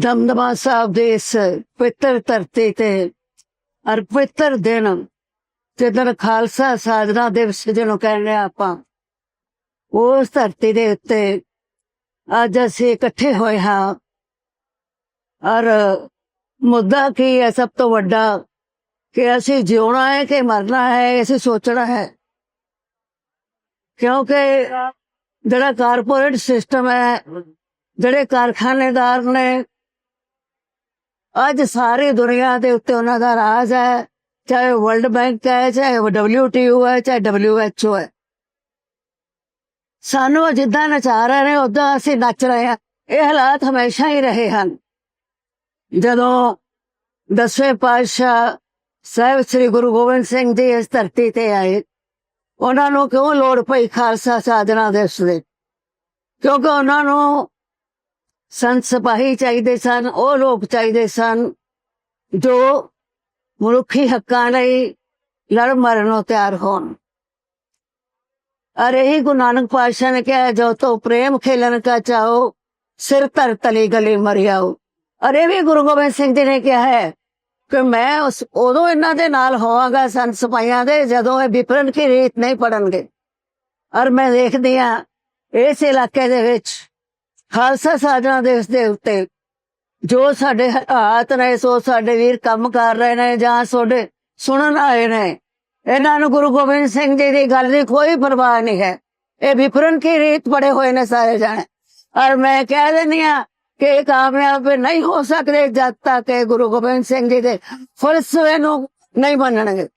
ਦਮਦਮਾ ਸਾਹਿਬ ਦੇ ਇਸ ਪਵਿੱਤਰ ਧਰਤੀ ਤੇ ਅਰ ਪਵਿੱਤਰ ਦਿਨ ਜਦੋਂ ਖਾਲਸਾ ਸਾਜਨਾ ਦਿਵਸ ਜਿਹਨੂੰ ਕਹਿੰਦੇ ਆਪਾਂ, ਉਸ ਧਰਤੀ ਦੇ ਉੱਤੇ ਅੱਜ ਅਸੀਂ ਇਕੱਠੇ ਹੋਏ ਹਾਂ। ਔਰ ਮੁੱਦਾ ਕੀ ਹੈ ਸਭ ਤੋਂ ਵੱਡਾ ਕਿ ਅਸੀਂ ਜਿਉਣਾ ਹੈ ਕਿ ਮਰਨਾ ਹੈ, ਅਸੀਂ ਸੋਚਣਾ ਹੈ। ਕਿਉਂਕਿ ਜਿਹੜਾ ਕਾਰਪੋਰੇਟ ਸਿਸਟਮ ਹੈ, ਜਿਹੜੇ ਕਾਰਖਾਨੇਦਾਰ ਨੇ ਅੱਜ ਸਾਰੀ ਦੁਨੀਆ ਦੇ ਉੱਤੇ ਉਹਨਾਂ ਦਾ ਰਾਜ ਹੈ, ਚਾਹੇ ਵਰਲਡ ਬੈਂਕ ਹੈ, ਚਾਹੇ WTO ਹੈ, ਚਾਹੇ WHO ਹੈ। ਸਾਨੂੰ ਜਿੱਦਾਂ ਨਚਾ ਰਹੇ ਨੇ ਉਦਾਂ ਅਸੀਂ ਨੱਚ ਰਹੇ ਹਾਂ। ਇਹ ਹਾਲਾਤ ਹਮੇਸ਼ਾ ਹੀ ਰਹੇ ਹਨ। ਜਦੋਂ ਦਸਵੇਂ ਪਾਤਸ਼ਾਹ ਸਾਹਿਬ ਸ੍ਰੀ ਗੁਰੂ ਗੋਬਿੰਦ ਸਿੰਘ ਜੀ ਇਸ ਧਰਤੀ ਤੇ ਆਏ, ਉਹਨਾਂ ਨੂੰ ਕਿਉਂ ਲੋੜ ਪਈ ਖਾਲਸਾ ਸਾਜਣਾ ਦਿਵਸ ਦੇ? ਕਿਉਂਕਿ ਉਹਨਾਂ ਨੂੰ ਸੰਤ ਸਿਪਾਹੀ ਚਾਹੀਦੇ ਸਨ, ਉਹ ਲੋਕ ਚਾਹੀਦੇ ਸਨ, ਜੋ ਮਨੁੱਖੀ ਹੱਕਾਂ ਲਈ ਲੜ ਮਰਨ ਨੂੰ ਤਿਆਰ ਹੋਣ। ਅਰੇ ਹੀ ਗੁਰੂ ਨਾਨਕ ਪਾਤਸ਼ਾਹ ਨੇ ਕਿਹਾ, ਜੋ ਤੋ ਪ੍ਰੇਮ ਖੇਲਣ ਕਾ ਚਾਹੋ, ਸਿਰ ਧਰ ਤਲੀ ਗਲੀ ਮਰਿਆਓ ਅਰੇ ਵੀ ਗੁਰੂ ਗੋਬਿੰਦ ਸਿੰਘ ਜੀ ਨੇ ਕਿਹਾ ਹੈ ਕਿ ਮੈਂ ਉਸ, ਉਦੋਂ ਇਹਨਾਂ ਦੇ ਨਾਲ ਹੋਵਾਂਗਾ ਸੰਤ ਸਿਪਾਹੀਆਂ ਦੇ, ਜਦੋਂ ਇਹ ਵਿਪਰਨ ਕੀ ਰੀਤ ਨਹੀਂ ਪੜਨਗੇ। ਔਰ ਮੈਂ ਦੇਖਦੀ ਆ ਇਸ ਇਲਾਕੇ ਦੇ ਵਿੱਚ ਖਾਲਸਾ ਸਾਜਣਾ ਦਿਵਸ ਦੇ ਉੱਤੇ। ਜੋ ਸਾਡੇ ਹਾਲਾਤ ਨੇ, ਸੋ ਸਾਡੇ ਵੀਰ ਕੰਮ ਕਰ ਰਹੇ ਨੇ ਜਾਂ ਤੁਹਾਡੇ ਸੁਣਨ ਆਏ ਨੇ, ਇਹਨਾਂ ਨੂੰ ਗੁਰੂ ਗੋਬਿੰਦ ਸਿੰਘ ਜੀ ਦੀ ਗੱਲ ਦੀ ਕੋਈ ਪਰਵਾਹ ਨਹੀਂ ਹੈ। ਇਹ ਵਿਪਰਨ ਕੀ ਰੀਤ ਪੜੇ ਹੋਏ ਨੇ ਸਾਰੇ ਜਾਣੇ। ਔਰ ਮੈਂ ਕਹਿ ਦਿੰਦੀ ਆ ਕਿ ਇਹ ਕਾਮਯਾਬ ਨਹੀਂ ਹੋ ਸਕਦੇ ਜਦ ਤੱਕ ਇਹ ਗੁਰੂ ਗੋਬਿੰਦ ਸਿੰਘ ਜੀ ਦੇ ਫਲਸਫੇ ਨੂੰ ਨਹੀਂ ਮੰਨਣਗੇ।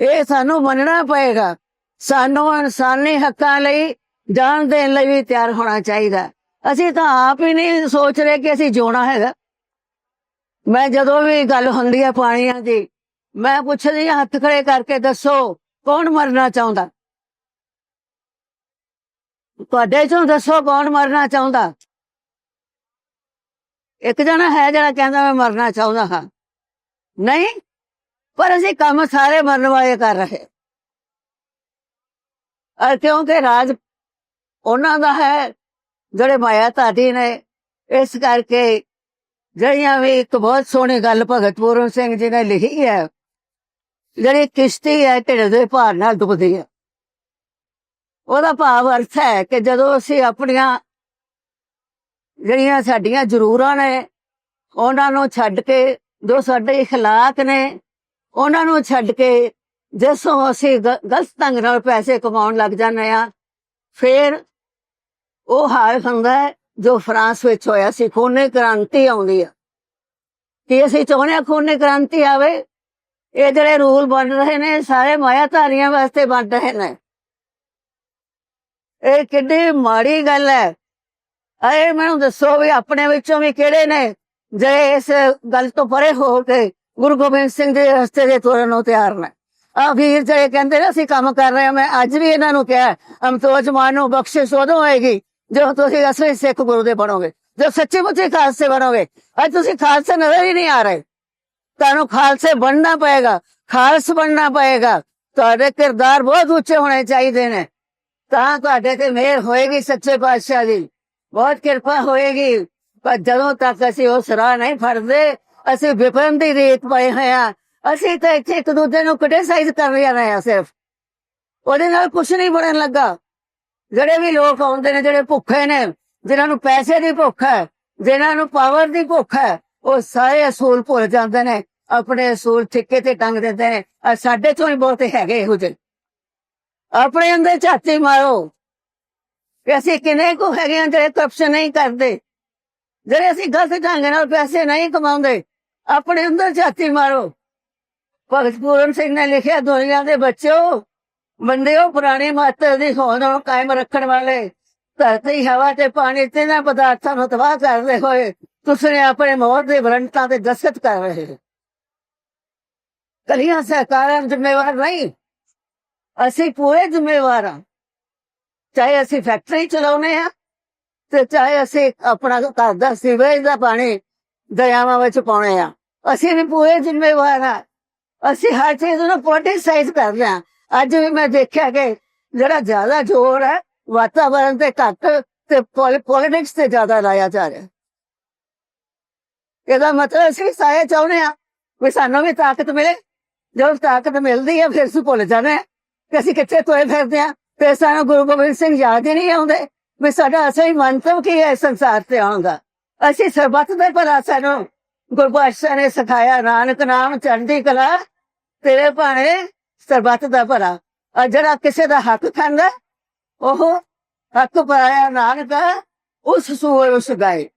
ਇਹ ਸਾਨੂੰ ਮੰਨਣਾ ਪਏਗਾ। ਸਾਨੂੰ ਇਨਸਾਨੀ ਹੱਕਾਂ ਲਈ ਜਾਨ ਦੇਣ ਲਈ ਵੀ ਤਿਆਰ ਹੋਣਾ ਚਾਹੀਦਾ। ਅਸੀਂ ਤਾਂ ਆਪ ਹੀ ਨਹੀਂ ਸੋਚ ਰਹੇ ਕਿ ਅਸੀਂ ਜਿਉਣਾ ਹੈਗਾ। ਮੈਂ ਜਦੋਂ ਵੀ ਗੱਲ ਹੁੰਦੀ ਹੈ ਪਾਣੀਆਂ ਦੀ, ਮੈਂ ਪੁੱਛਦੀ ਹਾਂ, ਹੱਥ ਖੜੇ ਕਰਕੇ ਦੱਸੋ, ਕੌਣ ਮਰਨਾ ਚਾਹੁੰਦਾ? ਤੁਹਾਡੇ ਚੋਂ ਦੱਸੋ ਕੌਣ ਮਰਨਾ ਚਾਹੁੰਦਾ? ਇੱਕ ਜਣਾ ਹੈ ਜਿਹੜਾ ਕਹਿੰਦਾ ਮੈਂ ਮਰਨਾ ਚਾਹੁੰਦਾ ਹਾਂ। ਨਹੀਂ, ਪਰ ਅਸੀਂ ਕੰਮ ਸਾਰੇ ਮਰਨ ਵਾਲੇ ਕਰ ਰਹੇ ਅਰ ਕਿਉਂਕਿ ਰਾਜ ਉਹਨਾਂ ਦਾ ਹੈ ਜਿਹੜੇ ਮਾਇਆ ਧਾਤੀ ਨੇ ਇਸ ਕਰਕੇ ਜਿਹੜੀਆਂ ਵੀ ਇੱਕ ਬਹੁਤ ਸੋਹਣੀ ਗੱਲ ਭਗਤ ਪੂਰਨ ਸਿੰਘ ਜੀ ਨੇ ਲਿਖੀ ਹੈ ਜਿਹੜੀ ਕਿਸ਼ਤੀ ਹੈ ਢਿੱਡ ਦੇ ਭਾਰ ਨਾਲ ਡੁੱਬਦੀ ਹੈ ਉਹਦਾ ਭਾਵ ਅਰਥ ਹੈ ਕਿ ਜਦੋਂ ਅਸੀਂ ਆਪਣੀਆਂ ਜਿਹੜੀਆਂ ਸਾਡੀਆਂ ਜ਼ਰੂਰਾਂ ਨੇ ਉਹਨਾਂ ਨੂੰ ਛੱਡ ਕੇ ਜੋ ਸਾਡੇ اخلاق ਨੇ ਉਹਨਾਂ ਨੂੰ ਛੱਡ ਕੇ ਜਿਸੋਂ ਅਸੀਂ ਗ- ਗਲਤ ਢੰਗ ਨਾਲ ਪੈਸੇ ਕਮਾਉਣ ਲੱਗ ਜਾਂਦੇ ਆ ਫਿਰ ਉਹ ਹਾਲ ਹੁੰਦਾ ਹੈ, ਜੋ ਫਰਾਂਸ ਵਿੱਚ ਹੋਇਆ ਸੀ, ਖੂਨੇ ਕ੍ਰਾਂਤੀ ਆਉਂਦੀ ਆ। ਕਿ ਅਸੀਂ ਚਾਹੁੰਦੇ ਹਾਂ ਖੂਨੇ ਕ੍ਰਾਂਤੀ ਆਵੇ? ਇਹ ਜਿਹੜੇ ਰੂਲ ਬਣ ਰਹੇ ਨੇ, ਸਾਰੇ ਮਾਇਆਧਾਰੀਆਂ ਵਾਸਤੇ ਬਣ ਰਹੇ ਨੇ। ਇਹ ਕਿੰਨੀ ਮਾੜੀ ਗੱਲ ਹੈ। ਅਰੇ ਮੈਨੂੰ ਦੱਸੋ ਵੀ ਆਪਣੇ ਵਿੱਚੋਂ ਵੀ ਕਿਹੜੇ ਨੇ, ਜਿਹੜੇ ਇਸ ਗੱਲ ਤੋਂ ਪਰੇ ਹੋ ਕੇ ਗੁਰੂ ਗੋਬਿੰਦ ਸਿੰਘ ਦੇ ਰਸਤੇ ਦੇ ਤੁਰਨ ਨੂੰ ਤਿਆਰ ਨੇ। ਆ ਵੀਰ ਜਿਹੜੇ ਕਹਿੰਦੇ ਨੇ, ਅਸੀਂ ਕੰਮ ਕਰ ਰਹੇ ਹਾਂ, ਮੈਂ ਅੱਜ ਵੀ ਇਹਨਾਂ ਨੂੰ ਕਿਹਾ ਅਮਤੋਜ ਮਾਨ ਨੂੰ ਬਖਸ਼ਿਸ਼ ਉਦੋਂ ਹੋਏਗੀ ਜਦੋਂ ਤੁਸੀਂ ਅਸਲੀ ਸਿੱਖ ਗੁਰੂ ਦੇ ਬਣੋਗੇ ਜੋ ਸੱਚੇ ਮੁੱਚੇ ਖਾਲਸੇ ਬਣੋਗੇ, ਅੱਜ ਤੁਸੀਂ ਖਾਲਸੇ ਨਜ਼ਰ ਹੀ ਨਹੀਂ ਆ ਰਹੇ। ਤੁਹਾਨੂੰ ਖਾਲਸੇ ਬਣਨਾ ਪਏਗਾ, ਖਾਲਸ ਬਣਨਾ ਪਏਗਾ। ਤੁਹਾਡੇ ਕਿਰਦਾਰ ਬਹੁਤ ਉੱਚੇ ਹੋਣੇ ਚਾਹੀਦੇ ਨੇ। ਤਾਂ ਤੁਹਾਡੇ ਤੇ ਮਿਹਰ ਹੋਏਗੀ ਸੱਚੇ ਪਾਤਸ਼ਾਹ ਦੀ। ਬਹੁਤ ਕਿਰਪਾ ਹੋਏਗੀ। ਪਰ ਜਦੋਂ ਤੱਕ ਅਸੀਂ ਉਹ ਰਾਹ ਨਹੀਂ ਫੜਦੇ, ਅਸੀਂ ਵਿਪਨ ਦੀ ਰੀਤ ਪਏ ਹੋਏ ਆ ਅਸੀਂ ਤਾਂ ਇੱਥੇ ਇੱਕ ਦੂਜੇ ਨੂੰ ਕ੍ਰਿਟਿਸਾਈਜ਼ ਕਰ ਰਹੇ ਆ ਸਿਰਫ। ਉਹਦੇ ਨਾਲ ਕੁਝ ਨਹੀਂ ਬਣਨ ਲੱਗਾ। ਜਿਹੜੇ ਵੀ ਲੋਕ ਆਉਂਦੇ ਨੇ, ਜਿਹੜੇ ਭੁੱਖੇ ਨੇ, ਜਿਨ੍ਹਾਂ ਨੂੰ ਪੈਸੇ ਦੀ ਭੁੱਖ ਹੈ, ਜਿਨ੍ਹਾਂ ਨੂੰ ਪਾਵਰ ਦੀ ਭੁੱਖ ਹੈ, ਉਹ ਸਾਰੇ ਅਸੂਲ ਭੁੱਲ ਜਾਂਦੇ ਨੇ, ਆਪਣੇ ਅਸੂਲ ਠਿੱਕੇ ਤੇ ਟੰਗ ਦਿੰਦੇ ਨੇ। ਸਾਡੇ ਤੋਂ ਹੀ ਬਹੁਤੇ ਹੈਗੇ ਇਹੋ ਜਿਹੇ। ਆਪਣੇ ਅੰਦਰ ਝਾਤੀ ਮਾਰੋ ਕਿ ਅਸੀਂ ਕਿੰਨੇ ਕੁ ਹੈਗੇ ਆ ਜਿਹੜੇ ਕਰਪਸ਼ਨ ਨਹੀਂ ਕਰਦੇ, ਜਿਹੜੇ ਅਸੀਂ ਗਲਤ ਢੰਗ ਨਾਲ ਪੈਸੇ ਨਹੀਂ ਕਮਾਉਂਦੇ। ਆਪਣੇ ਅੰਦਰ ਝਾਤੀ ਮਾਰੋ। ਭਗਤ ਪੂਰਨ ਸਿੰਘ ਨੇ ਲਿਖਿਆ, ਦੁਨੀਆ ਦੇ ਬੱਚਿਓ ਬੰਦਿਓ ਪੁਰਾਣੀ ਮਾਤਰ ਦੀ ਹੋਂਦ ਨੂੰ ਕਾਇਮ ਰੱਖਣ ਵਾਲੇ। ਧਰਤੀ, ਹਵਾ ਤੇ ਪਾਣੀ ਤਿੰਨਾਂ ਪਦਾਰਥਾਂ ਨੂੰ ਤਬਾਹ ਕਰਦੇ ਹੋਏ ਤੁਸੀਂ ਆਪਣੇ ਮੌਤ ਦੇ ਵਰੰਟਾਂ ਤੇ ਦਸਤ ਕਰ ਰਹੇ ਹੋ। ਕਲੀਆਂ ਸਰਕਾਰਾਂ ਜ਼ਿੰਮੇਵਾਰ ਨਹੀਂ। ਅਸੀਂ ਪੂਰੇ ਜ਼ਿੰਮੇਵਾਰ ਹਾਂ। ਚਾਹੇ ਅਸੀਂ ਫੈਕਟਰੀ ਚਲਾਉਨੇ ਆ ਤੇ ਚਾਹੇ ਅਸੀਂ ਆਪਣਾ ਘਰ ਦਾ ਸੀਵੇਜ ਦਾ ਪਾਣੀ ਦਰਿਆਵਾਂ ਵਿੱਚ ਪਾਉਣੇ ਆ ਅਸੀਂ ਵੀ ਪੂਰੇ ਜ਼ਿੰਮੇਵਾਰ ਆ ਅਸੀਂ ਹਰ ਚੀਜ਼ ਨੂੰ ਪੋਲਿਟਿਸਾਈਜ਼ ਕਰਦੇ ਆ ਅੱਜ ਵੀ ਮੈਂ ਦੇਖਿਆ ਕਿ ਜਿਹੜਾ ਜ਼ਿਆਦਾ ਜ਼ੋਰ ਹੈ ਵਾਤਾਵਰਣ ਤੇ ਘੱਟ ਤੇ ਪੋਲਿਟਿਕਸ ਤੇ ਜ਼ਿਆਦਾ ਲਾਇਆ ਜਾ ਰਿਹਾ। ਇਹਦਾ ਮਤਲਬ ਅਸੀਂ ਸਾਏ ਚਾਹੁੰਦੇ ਆ ਵੀ ਸਾਨੂੰ ਵੀ ਤਾਕਤ ਮਿਲੇ। ਜਦੋਂ ਤਾਕਤ ਮਿਲਦੀ ਹੈ, ਫਿਰ ਅਸੀਂ ਭੁੱਲ ਜਾਂਦੇ ਆ ਕਿ ਅਸੀਂ ਕਿੱਥੇ ਤੋਏ ਫਿਰਦੇ ਆ ਫਿਰ ਸਾਨੂੰ ਗੁਰੂ ਗੋਬਿੰਦ ਸਿੰਘ ਯਾਦ ਹੀ ਨਹੀਂ ਆਉਂਦੇ ਵੀ ਸਾਡਾ ਅਸਲੀ ਮੰਤਵ ਕੀ ਹੈ ਇਸ ਸੰਸਾਰ ਤੇ ਆਉਣ ਦਾ। ਅਸੀਂ ਸਰਬੱਤ ਦੇ ਭਲਾ ਸਾਨੂੰ ਗੁਰਬਾਸ਼ਾ ਨੇ ਸਿਖਾਇਆ, ਨਾਨਕ ਨਾਮ, ਚੜ੍ਹਦੀ ਕਲਾ, ਤੇਰੇ ਭਾਣੇ ਸਰਬੱਤ ਦਾ ਭਰਾ ਆ ਜਿਹੜਾ ਕਿਸੇ ਦਾ ਹੱਕ ਖਾਂਦਾ, ਉਹ ਹੱਕ ਪਾਇਆ ਨਾਨਕ ਉਸ ਸੂਰ ਉਸ ਗਾਏ।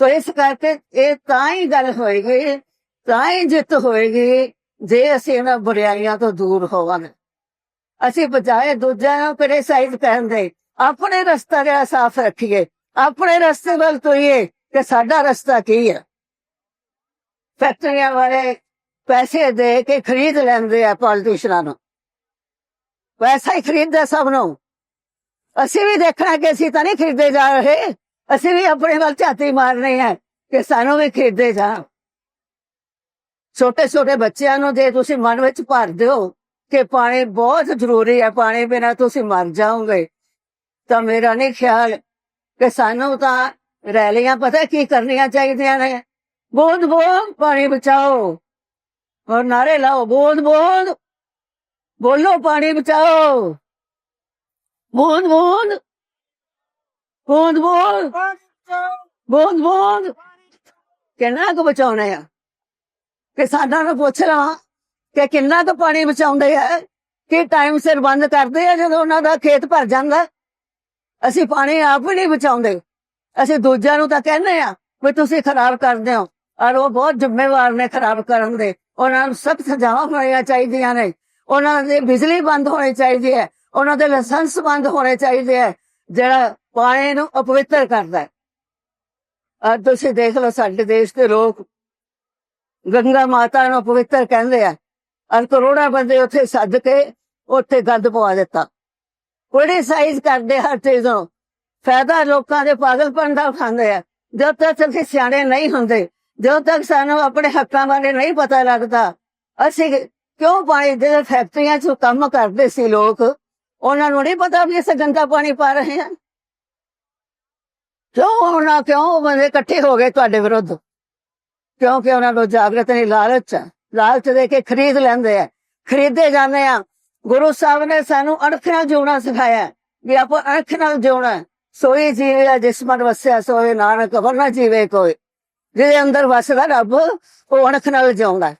ਤੋ ਇਸ ਕਰਕੇ ਇਹ ਤਾਂ ਹੀ ਗੱਲ ਹੋਏਗੀ, ਤਾਂ ਹੀ ਜਿੱਤ ਹੋਏਗੀ, ਜੇ ਅਸੀਂ ਇਹਨਾਂ ਬੁਰਾਈਆਂ ਤੋਂ ਦੂਰ ਹੋਵਾਂਗੇ ਅਸੀਂ ਬਜਾਏ ਦੂਜਿਆਂ ਨੂੰ ਕ੍ਰਿਟਿਸਾਈਜ਼ ਕਰਨ ਦੇ। ਆਪਣੇ ਰਸਤਾ ਜਿਹੜਾ ਸਾਫ਼ ਰੱਖੀਏ। ਆਪਣੇ ਰਸਤੇ ਵੱਲ ਤੋਈਏ ਕਿ ਸਾਡਾ ਰਸਤਾ ਕੀ ਹੈ? ਫੈਕਟਰੀਆਂ ਵਾਲੇ ਪੈਸੇ ਦੇ ਕੇ ਖਰੀਦ ਲੈਂਦੇ ਆ ਪੋਲੀਟੀਸ਼ੀਅਨਾਂ ਨੂੰ। ਪੈਸਾ ਹੀ ਖਰੀਦਦਾ ਸਭ ਨੂੰ। ਅਸੀਂ ਵੀ ਦੇਖਣਾ ਕਿ ਅਸੀਂ ਤਾਂ ਨਹੀਂ ਖਰੀਦੇ ਜਾ ਰਹੇ। ਅਸੀਂ ਵੀ ਆਪਣੇ ਵੱਲ ਝਾਤੀ ਮਾਰਨੀ ਹੈ ਕਿ ਸਾਨੂੰ ਵੀ ਖਰੀਦੇ ਜਾ। ਛੋਟੇ ਛੋਟੇ ਬੱਚਿਆਂ ਨੂੰ ਜੇ ਤੁਸੀਂ ਮਨ ਵਿੱਚ ਭਰ ਦਿਓ ਕਿ ਪਾਣੀ ਬਹੁਤ ਜ਼ਰੂਰੀ ਹੈ ਪਾਣੀ ਬਿਨਾ ਤੁਸੀਂ ਮਰ ਜਾਓਗੇ, ਤਾਂ ਮੇਰਾ ਨਹੀਂ ਖਿਆਲ ਕਿ ਸਾਨੂੰ ਤਾਂ ਰੈਲੀਆਂ ਪਤਾ ਕੀ ਕਰਨੀਆਂ ਚਾਹੀਦੀਆਂ ਨੇ। ਬੂੰਦ ਬੂੰਦ ਪਾਣੀ ਬਚਾਓ। ਔਰ ਨਾਰੇ ਲਾਓ, ਬੂੰਦ ਬੂੰਦ। ਬੋਲੋ, ਪਾਣੀ ਬਚਾਓ। ਬੂੰਦ ਬੂੰਦ। ਬੂੰਦ ਬੂੰਦ। ਬੂੰਦ ਬੂੰਦ। ਕਿੰਨਾ ਕੁ ਬਚਾਉਣਾ ਆ? ਕਿਸਾਨਾਂ ਨੂੰ ਪੁੱਛ ਲਾਂ ਕਿ ਕਿੰਨਾ ਕੁ ਪਾਣੀ ਬਚਾਉਂਦੇ ਆ? ਕਿ ਟਾਈਮ ਸਿਰ ਬੰਦ ਕਰਦੇ ਆ ਜਦੋਂ ਉਹਨਾਂ ਦਾ ਖੇਤ ਭਰ ਜਾਂਦਾ? ਅਸੀਂ ਪਾਣੀ ਆਪ ਵੀ ਨਹੀਂ ਬਚਾਉਂਦੇ। ਅਸੀਂ ਦੂਜਿਆਂ ਨੂੰ ਤਾਂ ਕਹਿੰਦੇ ਆ ਵੀ ਤੁਸੀਂ ਖਰਾਬ ਕਰਦੇ ਹੋ। ਔਰ ਉਹ ਬਹੁਤ ਜ਼ਿੰਮੇਵਾਰ ਨੇ ਖਰਾਬ ਕਰਨ ਦੇ। ਉਹਨਾਂ ਨੂੰ ਸਖਤ ਸਜ਼ਾਵਾਂ ਹੋਣੀਆਂ ਚਾਹੀਦੀਆਂ ਨੇ। ਉਹਨਾਂ ਦੀ ਬਿਜਲੀ ਬੰਦ ਹੋਣੀ ਚਾਹੀਦੀ ਹੈ। ਉਹਨਾਂ ਦੇ ਲਾਇਸੈਂਸ ਬੰਦ ਹੋਣੇ ਚਾਹੀਦੇ ਹੈ, ਜਿਹੜਾ ਪਾਣੀ ਨੂੰ ਅਪਵਿੱਤਰ ਕਰਦਾ ਹੈ। ਅੱਜ ਤੁਸੀਂ ਦੇਖ ਲਓ, ਸਾਡੇ ਦੇਸ਼ ਦੇ ਲੋਕ ਗੰਗਾ ਮਾਤਾ ਨੂੰ ਪਵਿੱਤਰ ਕਹਿੰਦੇ ਆ। ਔਰ ਕਰੋੜਾਂ ਬੰਦੇ ਉੱਥੇ ਸੱਦ ਕੇ ਉੱਥੇ ਗੰਦ ਪਵਾ ਦਿੱਤਾ। ਕੋਈ ਸਾਈਜ਼ ਕਰਦੇ ਹਰ ਚੀਜ਼ ਨੂੰ। ਫਾਇਦਾ ਲੋਕਾਂ ਦੇ ਪਾਗਲਪਨ ਦਾ ਉਠਾਉਂਦੇ ਆ। ਜਦ ਤੱਕ ਤੁਸੀਂ ਸਿਆਣੇ ਨਹੀਂ ਹੁੰਦੇ ਜਦੋਂ ਤੱਕ ਸਾਨੂੰ ਆਪਣੇ ਹੱਕਾਂ ਬਾਰੇ ਨਹੀਂ ਪਤਾ ਲੱਗਦਾ, ਅਸੀਂ ਕਿਉਂ ਪਾਣੀ ਦੇ ਫੈਕਟਰੀਆਂ 'ਚ ਕੰਮ ਕਰਦੇ ਸੀ ਲੋਕ? ਉਹਨਾਂ ਨੂੰ ਨਹੀਂ ਪਤਾ ਵੀ ਅਸੀਂ ਗੰਦਾ ਪਾਣੀ ਪਾ ਰਹੇ ਹਾਂ। ਕਿਉਂ ਉਹਨਾਂ, ਕਿਉਂ ਬੰਦੇ ਇਕੱਠੇ ਹੋ ਗਏ ਤੁਹਾਡੇ ਵਿਰੁੱਧ? ਕਿਉਂਕਿ ਉਹਨਾਂ ਨੂੰ ਜਾਗਰਤ ਨਹੀਂ, ਲਾਲਚ ਲਾਲਚ ਦੇ ਕੇ ਖਰੀਦ ਲੈਂਦੇ ਆ। ਖਰੀਦੇ ਜਾਂਦੇ ਆ। ਗੁਰੂ ਸਾਹਿਬ ਨੇ ਸਾਨੂੰ ਅਣਖ ਨਾਲ ਜਿਉਣਾ ਸਿਖਾਇਆ। ਵੀ ਆਪਾਂ ਅਣਖ ਨਾਲ ਜਿਉਣਾ। ਹੈ। ਸੋਈ ਜੀਵੇ ਜਿਸ ਮਨ ਵਸਿਆ ਸੋਏ ਨਾਨਕ, ਵਰਨਾ ਜੀਵੇ ਕੋਈ। ਜਿਹਦੇ ਅੰਦਰ ਵਸਦਾ ਰੱਬ, ਉਹ ਅਣਖ ਨਾਲ ਜਿਉਂਦਾ।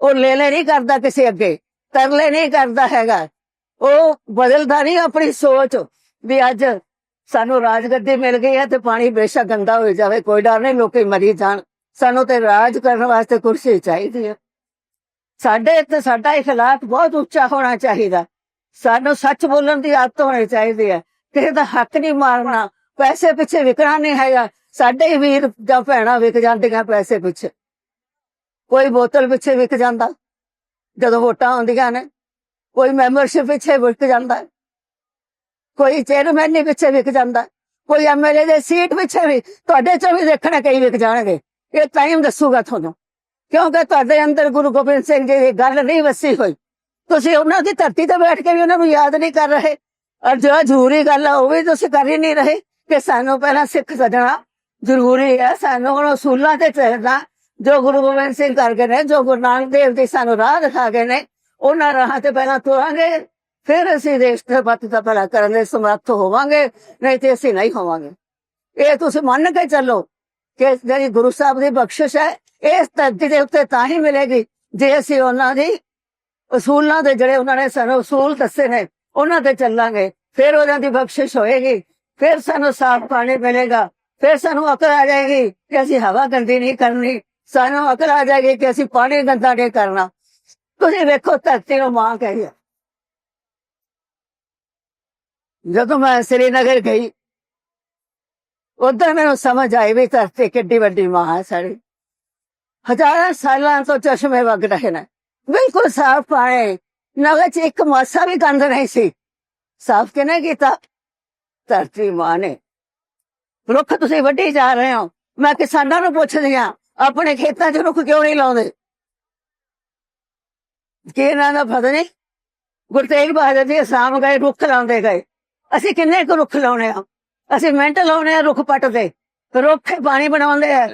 ਉਹ ਲੈ ਲੈ ਨਹੀਂ ਕਰਦਾ ਕਿਸੇ ਅੱਗੇ, ਤਰਲੇ ਨਹੀਂ ਕਰਦਾ ਹੈਗਾ। ਉਹ ਬਦਲਦਾ ਨਹੀਂ ਆਪਣੀ ਸੋਚ ਵੀ ਅੱਜ ਸਾਨੂੰ ਰਾਜਗੱਦੀ ਮਿਲ ਗਈ ਹੈ ਤੇ ਪਾਣੀ ਬੇਸ਼ੱਕ ਗੰਦਾ ਹੋ ਜਾਵੇ, ਕੋਈ ਡਰ ਨਹੀਂ, ਲੋਕੀ ਮਰੀ ਜਾਣ। ਸਾਨੂੰ ਤੇ ਰਾਜ ਕਰਨ ਵਾਸਤੇ ਕੁਰਸੀ ਚਾਹੀਦੀ ਹੈ। ਸਾਡੇ ਤੇ ਸਾਡਾ ਇਖਲਾਕ ਬਹੁਤ ਉੱਚਾ ਹੋਣਾ ਚਾਹੀਦਾ। ਸਾਨੂੰ ਸੱਚ ਬੋਲਣ ਦੀ ਆਦਤ ਹੋਣੀ ਚਾਹੀਦੀ ਹੈ। ਕਿਸੇ ਦਾ ਹੱਕ ਨਹੀਂ ਮਾਰਨਾ, ਪੈਸੇ ਪਿੱਛੇ ਵਿਕਣਾ ਨਹੀਂ ਹੈਗਾ। ਸਾਡੇ ਹੀ ਵੀਰ ਜਾਂ ਭੈਣਾਂ ਵਿਕ ਜਾਂਦੀਆਂ ਪੈਸੇ ਪਿੱਛੇ। ਕੋਈ ਬੋਤਲ ਪਿੱਛੇ ਵਿਕ ਜਾਂਦਾ, ਜਦੋਂ ਵੋਟਾਂ ਆਉਂਦੀਆਂ ਨੇ, ਕੋਈ ਮੈਂਬਰਸ਼ਿਪ ਪਿੱਛੇ ਵਿਕ ਜਾਂਦਾ, ਕੋਈ ਚੇਅਰਮੈਨ ਪਿੱਛੇ ਵਿਕ ਜਾਂਦਾ ਹੈ। ਕੋਈ ਐਮਐਲਏ ਦੇ ਸੀਟ ਪਿੱਛੇ ਵੀ, ਤੁਹਾਡੇ ਚੋਂ ਵੀ ਦੇਖਣਾ ਕਈ ਵਿਕ ਜਾਣਗੇ। ਇਹ ਟਾਈਮ ਦੱਸੂਗਾ ਤੁਹਾਨੂੰ। ਕਿਉਂਕਿ ਤੁਹਾਡੇ ਅੰਦਰ ਗੁਰੂ ਗੋਬਿੰਦ ਸਿੰਘ ਜੀ ਦੀ ਗੱਲ ਨਹੀਂ ਵਸੀ ਹੋਈ। ਤੁਸੀਂ ਉਹਨਾਂ ਦੀ ਧਰਤੀ ਤੇ ਬੈਠ ਕੇ ਵੀ ਉਹਨਾਂ ਨੂੰ ਯਾਦ ਨਹੀਂ ਕਰ ਰਹੇ। ਔਰ ਜੋ ਜ਼ਰੂਰੀ ਗੱਲ ਆ, ਉਹ ਵੀ ਤੁਸੀਂ ਕਰ ਹੀ ਨਹੀਂ ਰਹੇ ਕਿ ਸਾਨੂੰ ਪਹਿਲਾਂ ਸਿੱਖ ਸਜਣਾ ਜ਼ਰੂਰੀ ਹੈ ਸਾਨੂੰ ਹੁਣ ਅਸੂਲਾਂ ਤੇ ਚੱਲਣਾ ਜੋ ਗੁਰੂ ਗੋਬਿੰਦ ਸਿੰਘ ਕਰ ਗਏ ਨੇ, ਜੋ ਗੁਰੂ ਨਾਨਕ ਦੇਵ ਜੀ ਸਾਨੂੰ ਰਾਹ ਦਿਖਾ ਗਏ ਨੇ, ਉਹਨਾਂ ਰਾਹਾਂ ਤੇ ਪਹਿਲਾਂ ਤੁਰਾਂਗੇ, ਫਿਰ ਅਸੀਂ ਦੇਸ਼ ਦੇ ਪੱਤ ਦਾ ਭਲਾ ਕਰਨ ਦੇ ਸਮਰੱਥ ਹੋਵਾਂਗੇ, ਨਹੀਂ ਤੇ ਅਸੀਂ ਨਹੀਂ ਹੋਵਾਂਗੇ। ਇਹ ਤੁਸੀਂ ਮੰਨ ਕੇ ਚੱਲੋ ਕਿ ਜਿਹੜੀ ਗੁਰੂ ਸਾਹਿਬ ਦੀ ਬਖਸ਼ਿਸ਼ ਹੈ, ਇਸ ਧਰਤੀ ਦੇ ਉੱਤੇ ਤਾਂ ਹੀ ਮਿਲੇਗੀ, ਜੇ ਅਸੀਂ ਉਹਨਾਂ ਦੀ ਅਸੂਲਾਂ ਦੇ ਜਿਹੜੇ ਉਹਨਾਂ ਨੇ ਸਾਨੂੰ ਅਸੂਲ ਦੱਸੇ ਨੇ, ਉਹਨਾਂ ਤੇ ਚੱਲਾਂਗੇ, ਫਿਰ ਉਹਨਾਂ ਦੀ ਬਖਸ਼ਿਸ਼ ਹੋਏਗੀ, ਫਿਰ ਸਾਨੂੰ ਸਾਫ਼ ਪਾਣੀ ਮਿਲੇਗਾ। ਫਿਰ ਸਾਨੂੰ ਅਕਲ ਆ ਜਾਏਗੀ ਕਿ ਅਸੀਂ ਹਵਾ ਗੰਦੀ ਨਹੀਂ ਕਰਨੀ ਸਾਨੂੰ ਅਕਲ ਆ ਜਾਏਗੀ ਕਿ ਅਸੀਂ ਪਾਣੀ ਗੰਦਾ ਨਹੀਂ ਕਰਨਾ ਤੁਸੀਂ ਵੇਖੋ ਧਰਤੀ ਨੂੰ ਮਾਂ ਕਹੀ ਹੈ। ਜਦੋਂ ਮੈਂ ਸ੍ਰੀਨਗਰ ਗਈ ਉਧਰ ਮੈਨੂੰ ਸਮਝ ਆਈ ਵੀ ਧਰਤੀ ਕਿੱਡੀ ਵੱਡੀ ਮਾਂ ਹੈ ਸਾਡੀ ਹਜ਼ਾਰਾਂ ਸਾਲਾਂ ਤੋਂ ਚਸ਼ਮੇ ਵਗ ਰਹੇ ਨੇ ਬਿਲਕੁਲ ਸਾਫ਼ ਪਾਣੀ ਨਵੇਂ ਚ ਇੱਕ ਮਾਸਾ ਵੀ ਗੰਦ ਨਹੀਂ ਸੀ ਸਾਫ਼ ਕਿਨੇ ਕੀਤਾ ਧਰਤੀ ਮਾਂ ਨੇ ਰੁੱਖ ਤੁਸੀਂ ਵੱਢੀ ਜਾ ਰਹੇ ਹੋ। ਮੈਂ ਕਿਸਾਨਾਂ ਨੂੰ ਪੁੱਛਦੀ ਆ ਆਪਣੇ ਖੇਤਾਂ 'ਚ ਰੁੱਖ ਕਿਉਂ ਨਹੀਂ ਲਾਉਂਦੇ? ਕਿ ਇਹਨਾਂ ਦਾ ਪਤਾ ਨਹੀਂ? ਗੁਰੂ ਤੇਗ ਬਹਾਦਰ ਜੀ ਅਸਾਮ ਗਏ, ਰੁੱਖ ਲਾਉਂਦੇ ਗਏ। ਅਸੀਂ ਕਿੰਨੇ ਕੁ ਰੁੱਖ ਲਾਉਣੇ ਆ? ਅਸੀਂ ਮਿੰਟ ਲਾਉਣੇ ਆ ਰੁੱਖ ਪੱਟਦੇ। ਰੁੱਖ ਪਾਣੀ ਬਣਾਉਂਦੇ ਆ।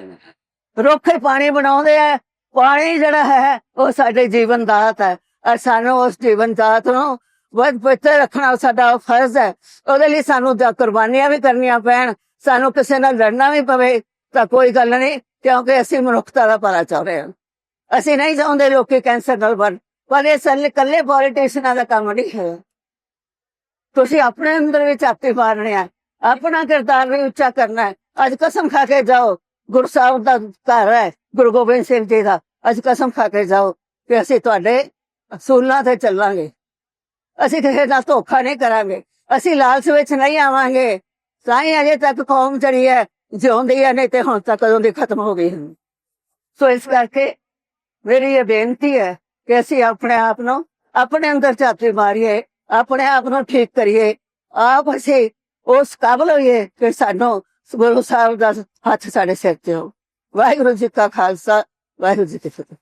ਰੁੱਖ ਪਾਣੀ ਬਣਾਉਂਦੇ ਆ। ਪਾਣੀ ਜਿਹੜਾ ਹੈ, ਉਹ ਸਾਡੇ ਜੀਵਨ ਦਾਤ ਹੈ। ਔਰ ਸਾਨੂੰ ਉਸ ਜੀਵਨ ਦਾਤ ਨੂੰ ਬਹੁਤ ਪਵਿੱਤਰ ਰੱਖਣਾ ਸਾਡਾ ਫਰਜ਼ ਹੈ। ਉਹਦੇ ਲਈ ਸਾਨੂੰ ਕੁਰਬਾਨੀਆਂ ਵੀ ਕਰਨੀਆਂ ਪੈਣ। ਸਾਨੂੰ ਕਿਸੇ ਨਾਲ ਲੜਨਾ ਵੀ ਪਵੇ ਤਾਂ ਕੋਈ ਗੱਲ ਨਹੀਂ, ਕਿਉਂਕਿ ਅਸੀਂ ਮਨੁੱਖਤਾ ਦਾ ਭਲਾ ਚਾਹੁੰਦੇ ਹਾਂ। ਅਸੀਂ ਨਹੀਂ ਚਾਹੁੰਦੇ ਲੋਕੀ ਕੈਂਸਰ ਨਾਲ ਮਰਨ ਪਰ ਇਹ ਸਾਰੇ ਇਕੱਲੇ ਪੋਲੀਟੀਸ਼ੀਅਨਾਂ ਦਾ ਕੰਮ ਨਹੀਂ ਹੈ। ਤੁਸੀਂ ਆਪਣੇ ਅੰਦਰ ਵੀ ਝਾਤੀ ਮਾਰਨੇ ਆ ਆਪਣਾ ਕਿਰਦਾਰ ਵੀ ਉੱਚਾ ਕਰਨਾ ਹੈ। ਅੱਜ ਕਸਮ ਖਾ ਕੇ ਜਾਓ, ਗੁਰੂ ਸਾਹਿਬ ਦਾ ਘਰ ਹੈ, ਗੁਰੂ ਗੋਬਿੰਦ ਸਿੰਘ ਜੀ ਦਾ। ਅੱਜ ਕਸਮ ਖਾ ਕੇ ਜਾਓ ਕਿ ਅਸੀਂ ਤੁਹਾਡੇ ਅਸੂਲਾਂ ਤੇ ਚੱਲਾਂਗੇ। ਅਸੀਂ ਕਿਸੇ ਨਾਲ ਧੋਖਾ ਨਹੀਂ ਕਰਾਂਗੇ। ਅਸੀਂ ਲਾਲਚ ਵਿੱਚ ਨਹੀਂ ਆਵਾਂਗੇ। ਤਾਂ ਹੀ ਅਜੇ ਤੱਕ ਕੌਮ ਜਿਹੜੀ ਹੈ, ਜਿਉਂਦੀ ਹੈ, ਨਹੀਂ ਤੇ ਹੁਣ ਤੱਕ ਕਦੋਂ ਦੀ ਖਤਮ ਹੋ ਗਈ ਹੈ। ਸੋ ਇਸ ਕਰਕੇ ਮੇਰੀ ਇਹ ਬੇਨਤੀ ਹੈ ਕਿ ਅਸੀਂ ਆਪਣੇ ਆਪ ਨੂੰ ਆਪਣੇ ਅੰਦਰ ਝਾਤੀ ਮਾਰੀਏ, ਆਪਣੇ ਆਪ ਨੂੰ ਠੀਕ ਕਰੀਏ। ਆਪ ਅਸੀਂ ਉਸ ਕਾਬਲ ਹੋਈਏ ਕਿ ਸਾਨੂੰ ਗੁਰੂ ਸਾਹਿਬ ਦਾ ਹੱਥ ਸਾਡੇ ਸਿਰ ਤੇ ਹੋ ਵਾਹਿਗੁਰੂ ਜੀ ਕਾ ਖਾਲਸਾ, ਵਾਹਿਗੁਰੂ ਜੀ ਕੀ ਫਤਿਹ।